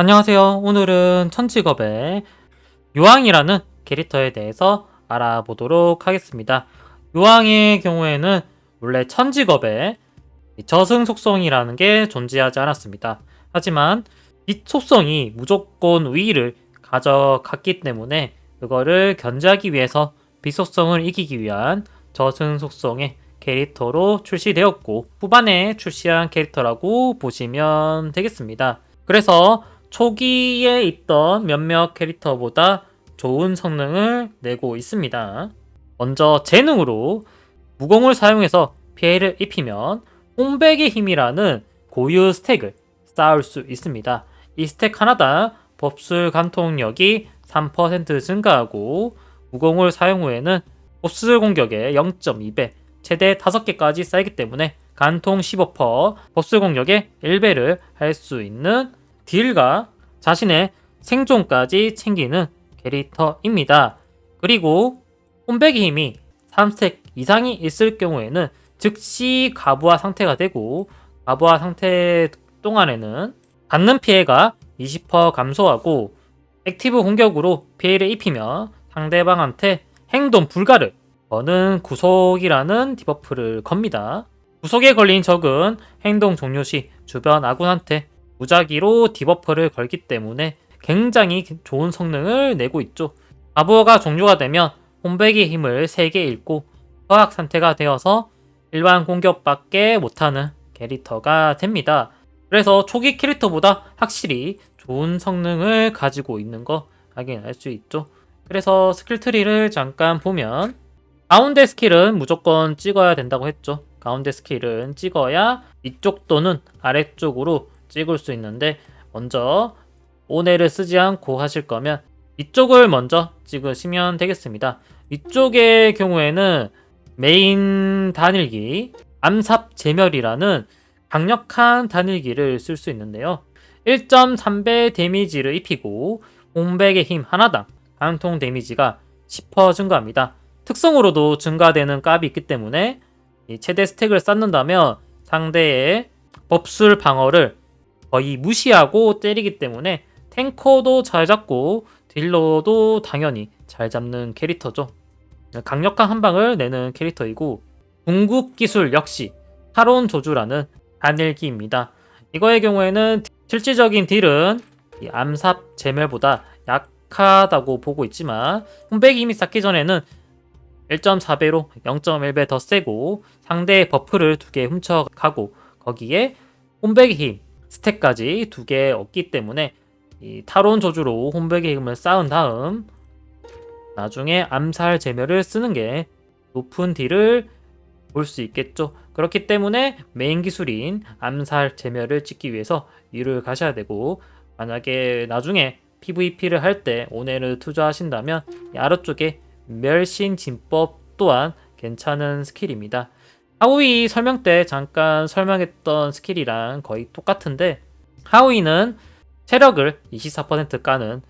안녕하세요. 오늘은 천직업의 요왕이라는 캐릭터에 대해서 알아보도록 하겠습니다. 요왕의 경우에는 원래 천직업에 저승 속성이라는 게 존재하지 않았습니다. 하지만 빛 속성이 무조건 우위를 가져갔기 때문에 그거를 견제하기 위해서 빛 속성을 이기기 위한 저승 속성의 캐릭터로 출시되었고 후반에 출시한 캐릭터라고 보시면 되겠습니다. 그래서 초기에 있던 몇몇 캐릭터보다 좋은 성능을 내고 있습니다. 먼저 재능으로 무공을 사용해서 피해를 입히면 홍백의 힘이라는 고유 스택을 쌓을 수 있습니다. 이 스택 하나당 법술 간통력이 3% 증가하고 무공을 사용 후에는 보스 공격의 0.2배, 최대 5개까지 쌓이기 때문에 간통 15%, 보스 공격의 1배를 할 수 있는 딜과 자신의 생존까지 챙기는 캐릭터입니다. 그리고 홈백의 힘이 3스택 이상이 있을 경우에는 즉시 가부화 상태가 되고 가부화 상태 동안에는 받는 피해가 20% 감소하고 액티브 공격으로 피해를 입히며 상대방한테 행동 불가를 거는 구속이라는 디버프를 겁니다. 구속에 걸린 적은 행동 종료 시 주변 아군한테 무작위로 디버프를 걸기 때문에 굉장히 좋은 성능을 내고 있죠. 가부어가 종료가 되면 홈백의 힘을 3개 잃고 허약 상태가 되어서 일반 공격밖에 못하는 캐릭터가 됩니다. 그래서 초기 캐릭터보다 확실히 좋은 성능을 가지고 있는 거 확인할 수 있죠. 그래서 스킬 트리를 잠깐 보면 가운데 스킬은 무조건 찍어야 된다고 했죠. 가운데 스킬은 찍어야 이쪽 또는 아래쪽으로 찍을 수 있는데 먼저 오네를 쓰지 않고 하실 거면 이쪽을 먼저 찍으시면 되겠습니다. 이쪽의 경우에는 메인 단일기 암삽 제멸이라는 강력한 단일기를 쓸 수 있는데요. 1.3배 데미지를 입히고 공백의 힘 하나당 관통 데미지가 10% 증가합니다. 특성으로도 증가되는 값이 있기 때문에 이 최대 스택을 쌓는다면 상대의 법술 방어를 거의 무시하고 때리기 때문에 탱커도 잘 잡고 딜러도 당연히 잘 잡는 캐릭터죠. 강력한 한 방을 내는 캐릭터이고 궁극 기술 역시 타론 조주라는 단일기입니다. 이거의 경우에는 실질적인 딜은 이 암삽 제멸보다 약하다고 보고 있지만 홈백이 이미 쌓기 전에는 1.4배로 0.1배 더 세고 상대의 버프를 두 개 훔쳐가고 거기에 홈백의 힘 스택까지 두 개 얻기 때문에 이 타론 저주로 홈백의 힘을 쌓은 다음 나중에 암살 제멸을 쓰는 게 높은 딜을 볼 수 있겠죠. 그렇기 때문에 메인 기술인 암살 제멸을 찍기 위해서 위를 가셔야 되고 만약에 나중에 PVP를 할 때 오네를 투자하신다면 이 아래쪽에 멸신 진법 또한 괜찮은 스킬입니다. 하우이 설명 때 잠깐 설명했던 스킬이랑 거의 똑같은데 하우이는 체력을 24% 까는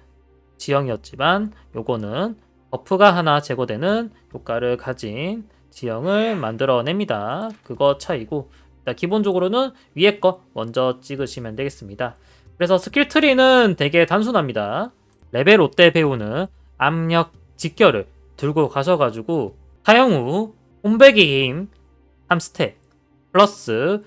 지형이었지만 요거는 버프가 하나 제거되는 효과를 가진 지형을 만들어냅니다. 그거 차이고 일단 기본적으로는 위에 거 먼저 찍으시면 되겠습니다. 그래서 스킬 트리는 되게 단순합니다. 레벨 5때 배우는 압력 직결을 들고 가셔가지고 사용 후 홈백의 힘 3스택 플러스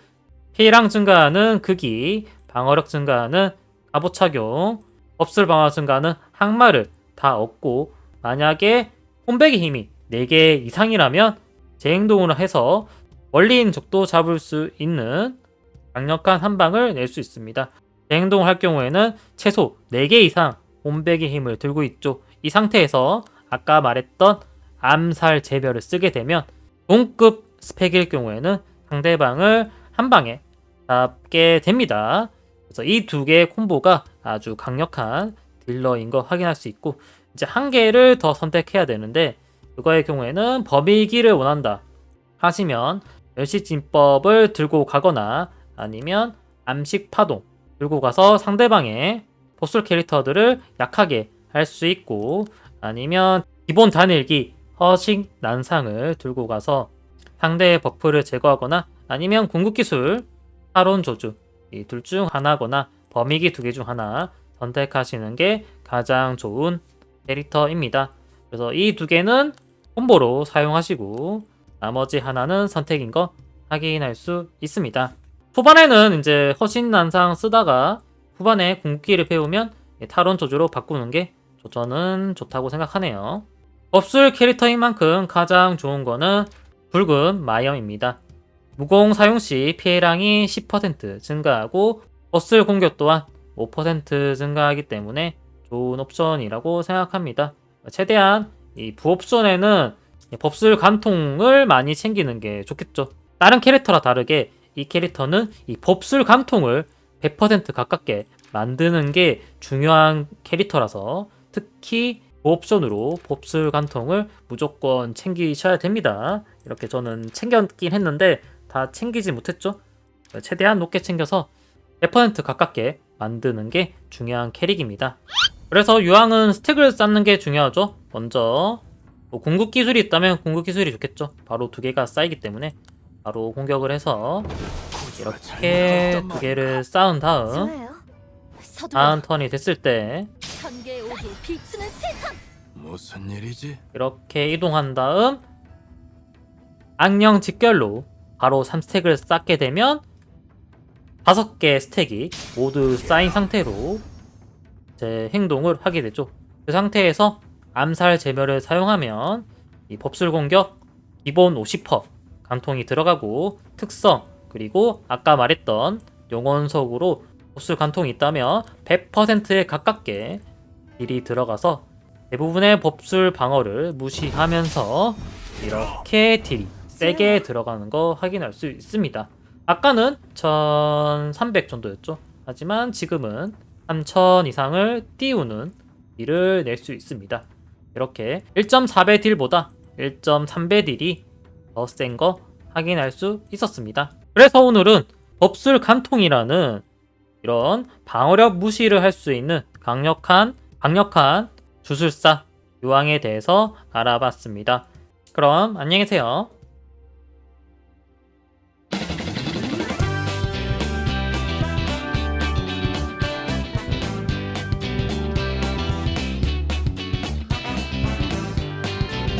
피해량 증가하는 크기 방어력 증가하는 갑옷 착용 법술 방어 증가하는 항마를 다 얻고 만약에 홈백의 힘이 4개 이상이라면 재행동을 해서 멀리인 적도 잡을 수 있는 강력한 한 방을 낼 수 있습니다. 재행동을 할 경우에는 최소 4개 이상 홈백의 힘을 들고 있죠. 이 상태에서 아까 말했던 암살 재별을 쓰게 되면 동급 스펙일 경우에는 상대방을 한 방에 잡게 됩니다. 그래서 이 두 개의 콤보가 아주 강력한 딜러인 거 확인할 수 있고 이제 한 개를 더 선택해야 되는데 그거의 경우에는 범위기를 원한다 하시면 멸시진법을 들고 가거나 아니면 암식 파동 들고 가서 상대방의 보술 캐릭터들을 약하게 할 수 있고 아니면 기본 단일기 허식 난상을 들고 가서 상대의 버프를 제거하거나 아니면 궁극기술 타론 조주 이 둘 중 하나거나 범위기 두 개 중 하나 선택하시는 게 가장 좋은 캐릭터입니다. 그래서 이 두 개는 콤보로 사용하시고 나머지 하나는 선택인 거 확인할 수 있습니다. 초반에는 이제 허신난상 쓰다가 후반에 궁극기를 배우면 탈원 조주로 바꾸는 게 저는 좋다고 생각하네요. 법술 캐릭터인 만큼 가장 좋은 거는 붉은 마염입니다. 무공 사용 시 피해량이 10% 증가하고 법술 공격 또한 5% 증가하기 때문에 좋은 옵션이라고 생각합니다. 최대한 이 부옵션에는 법술 감통을 많이 챙기는 게 좋겠죠. 다른 캐릭터라 다르게 이 캐릭터는 이 법술 감통을 100% 가깝게 만드는 게 중요한 캐릭터라서 특히 옵션으로 법술 감통을 무조건 챙기셔야 됩니다. 이렇게 저는 챙겼긴 했는데 다 챙기지 못했죠. 최대한 높게 챙겨서 100% 가깝게 만드는 게 중요한 캐릭입니다. 그래서 유황은 스택을 쌓는 게 중요하죠. 먼저 뭐 궁극 기술이 있다면 궁극 기술이 좋겠죠. 바로 두 개가 쌓이기 때문에 바로 공격을 해서 이렇게 두 개를 쌓은 다음 다음 턴이 됐을 때. 무슨 일이지? 이렇게 이동한 다음 악령 직결로 바로 3스택을 쌓게 되면 5개의 스택이 모두 쌓인 상태로 제 행동을 하게 되죠. 그 상태에서 암살 제멸을 사용하면 이 법술 공격 기본 50% 감통이 들어가고 특성 그리고 아까 말했던 용원석으로 법술 감통이 있다면 100%에 가깝게 딜이 들어가서 대부분의 법술 방어를 무시하면서 이렇게 딜이 세게 들어가는 거 확인할 수 있습니다. 아까는 1300 정도였죠. 하지만 지금은 3000 이상을 띄우는 딜을 낼 수 있습니다. 이렇게 1.4배 딜보다 1.3배 딜이 더 센 거 확인할 수 있었습니다. 그래서 오늘은 법술 간통이라는 이런 방어력 무시를 할 수 있는 강력한 강력한 주술사 유황에 대해서 알아봤습니다. 그럼 안녕히 계세요.